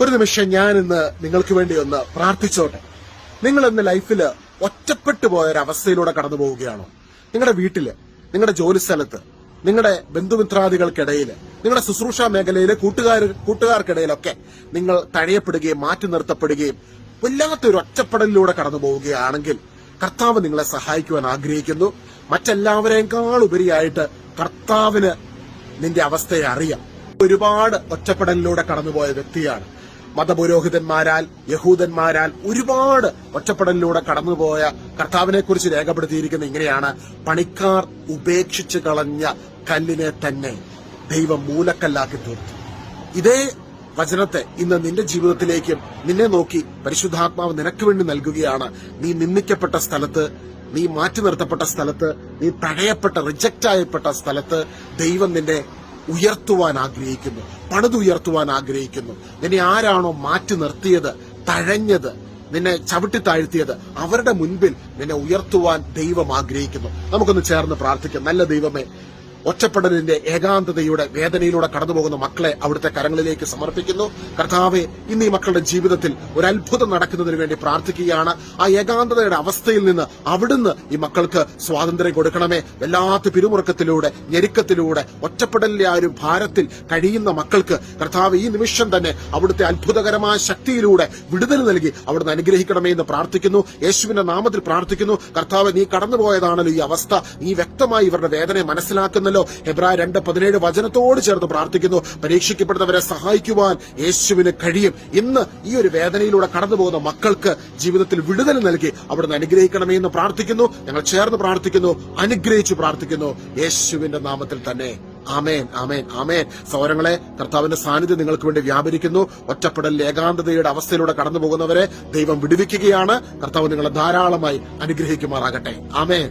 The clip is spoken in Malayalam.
ഒരു നിമിഷം ഞാൻ ഇന്ന് നിങ്ങൾക്ക് വേണ്ടി ഒന്ന് പ്രാർത്ഥിച്ചോട്ടെ. നിങ്ങൾ ഇന്ന് ലൈഫിൽ ഒറ്റപ്പെട്ടു പോയ ഒരു അവസ്ഥയിലൂടെ കടന്നു പോവുകയാണോ? നിങ്ങളുടെ വീട്ടിൽ നിങ്ങളുടെ ജോലി സ്ഥലത്ത് നിങ്ങളുടെ ബന്ധുമിത്രാദികൾക്കിടയിൽ നിങ്ങളുടെ ശുശ്രൂഷ മേഖലയിലെ കൂട്ടുകാർ കൂട്ടുകാർക്കിടയിലൊക്കെ നിങ്ങൾ തഴയപ്പെടുകയും മാറ്റി നിർത്തപ്പെടുകയും വല്ലാത്തൊരു ഒറ്റപ്പെടലിലൂടെ കടന്നു പോവുകയാണെങ്കിൽ കർത്താവ് നിങ്ങളെ സഹായിക്കുവാൻ ആഗ്രഹിക്കുന്നു. മറ്റെല്ലാവരെക്കാൾ ഉപരിയായിട്ട് കർത്താവിന് നിന്റെ അവസ്ഥയെ അറിയാം. ഒരുപാട് ഒറ്റപ്പെടലിലൂടെ കടന്നുപോയ വ്യക്തിയാണ് മതപുരോഹിതന്മാരാൽ യഹൂദന്മാരാൽ ഒരുപാട് ഒറ്റപ്പെടലിലൂടെ കടന്നുപോയ കർത്താവിനെക്കുറിച്ച് രേഖപ്പെടുത്തിയിരിക്കുന്ന ഇങ്ങനെയാണ് പണിക്കാർ ഉപേക്ഷിച്ച് കളഞ്ഞ കല്ലിനെ തന്നെ ദൈവം മൂലക്കല്ലാക്കി തീർത്തു. ഇതേ വചനത്തെ ഇന്ന് നിന്റെ ജീവിതത്തിലേക്കും നിന്നെ നോക്കി പരിശുദ്ധാത്മാവ് നിനക്ക് വേണ്ടി നൽകുകയാണ്. നീ നിന്ദിക്കപ്പെട്ട സ്ഥലത്ത് നീ മാറ്റി നിർത്തപ്പെട്ട സ്ഥലത്ത് നീ തഴയപ്പെട്ട റിജക്റ്റ് ആയപ്പെട്ട സ്ഥലത്ത് ദൈവം നിന്നെ ഉയർത്തുവാൻ ആഗ്രഹിക്കുന്നു പണിതുയർത്തുവാൻ ആഗ്രഹിക്കുന്നു. നിന്നെ ആരാണോ മാറ്റി നിർത്തിയത് തഴഞ്ഞത് നിന്നെ ചവിട്ടി താഴ്ത്തിയത് അവരുടെ മുൻപിൽ നിന്നെ ഉയർത്തുവാൻ ദൈവം ആഗ്രഹിക്കുന്നു. നമുക്കൊന്ന് ചേർന്ന് പ്രാർത്ഥിക്കാം. നല്ല ദൈവമേ ഒറ്റപ്പെടലിന്റെ ഏകാന്തതയുടെ വേദനയിലൂടെ കടന്നുപോകുന്ന മക്കളെ അവിടുത്തെ കരങ്ങളിലേക്ക് സമർപ്പിക്കുന്നു. കർത്താവെ ഇന്ന് ഈ മക്കളുടെ ജീവിതത്തിൽ ഒരു അത്ഭുതം നടക്കുന്നതിന് വേണ്ടി പ്രാർത്ഥിക്കുകയാണ്. ആ ഏകാന്തതയുടെ അവസ്ഥയിൽ നിന്ന് അവിടുന്ന് ഈ മക്കൾക്ക് സ്വാതന്ത്ര്യം കൊടുക്കണമേ. വല്ലാത്ത പിരിമുറുക്കത്തിലൂടെ ഞെരുക്കത്തിലൂടെ ഒറ്റപ്പെടലിലെ ആ ഒരു ഭാരത്തിൽ കഴിയുന്ന മക്കൾക്ക് കർത്താവ് ഈ നിമിഷം തന്നെ അവിടുത്തെ അത്ഭുതകരമായ ശക്തിയിലൂടെ വിടുതൽ നൽകി അവിടുന്ന് അനുഗ്രഹിക്കണമേ എന്ന് പ്രാർത്ഥിക്കുന്നു. യേശുവിന്റെ നാമത്തിൽ പ്രാർത്ഥിക്കുന്നു. കർത്താവ് നീ കടന്നുപോയതാണല്ലോ ഈ അവസ്ഥ. നീ വ്യക്തമായി ഇവരുടെ വേദനയെ മനസ്സിലാക്കുന്നല്ലോ എബ്രായ രണ്ട് പതിനേഴ് വചനത്തോട് ചേർത്ത് പ്രാർത്ഥിക്കുന്നു. പരീക്ഷിക്കപ്പെടുന്നവരെ സഹായിക്കുവാൻ യേശുവിന് കഴിയും. ഇന്ന് ഈ ഒരു വേദനയിലൂടെ കടന്നുപോകുന്ന മക്കൾക്ക് ജീവിതത്തിൽ വിടുതൽ നൽകി അവിടുന്ന് അനുഗ്രഹിക്കണമേ എന്ന് പ്രാർത്ഥിക്കുന്നു. ഞങ്ങൾ ചേർന്ന് പ്രാർത്ഥിക്കുന്നു. അനുഗ്രഹിച്ചു പ്രാർത്ഥിക്കുന്നു. യേശുവിന്റെ നാമത്തിൽ തന്നെ. ആമേൻ ആമേൻ ആമേൻ. സൗരങ്ങളെ കർത്താവിന്റെ സാന്നിധ്യം നിങ്ങൾക്ക് വേണ്ടി വ്യാപരിക്കുന്നു. ഒറ്റപ്പെടൽ ഏകാന്തതയുടെ അവസ്ഥയിലൂടെ കടന്നു പോകുന്നവരെ ദൈവം വിടുവിക്കുകയാണ്. കർത്താവ് നിങ്ങളെ ധാരാളമായി അനുഗ്രഹിക്കുമാറാകട്ടെ. ആമേൻ.